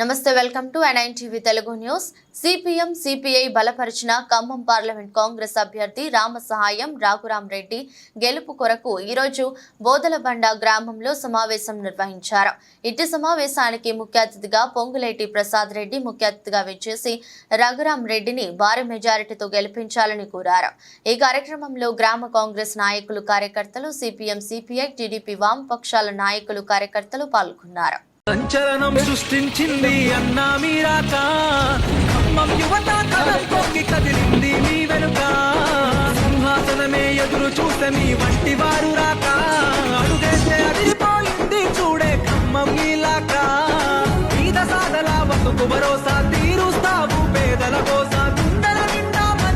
నమస్తే welcome to NIN TV Telugu news. CPM CPI బలపరిచిన Khammam parliament Congress అభ్యర్థి రామ సహాయం రాఘురాం రెడ్డి గెలుపు కొరకు ఈరోజు బోదలబండ గ్రామంలో సమావేశం నిర్వహించారు. ఇట్టి సమావేశానికి ముఖ్య అతిథిగా పొంగులేటి ప్రసాద్ రెడ్డి ముఖ్య అతిథిగా విచ్చేసి రఘురాం రెడ్డిని భారీ మెజారిటీతో గెలిపించాలని కోరారు. ఈ కార్యక్రమంలో గ్రామ కాంగ్రెస్ నాయకులు కార్యకర్తలు సిపిఎం సిపిఐ టీడీపీ వామపక్షాల నాయకులు కార్యకర్తలు పాల్గొన్నారు. సంచలనం సృష్టించింది అన్నా మీరాక. ఖమ్మం యువత కలం పొంగి కదిలింది మీ వెనుక. సింహాసనమే ఎదురు చూసే మీ వంటి వారు రాక. అడుగేస్తే అడిగిపోయింది చూడే ఖమ్మం మీలాక. మీద సాధలా బతుకు భరోసా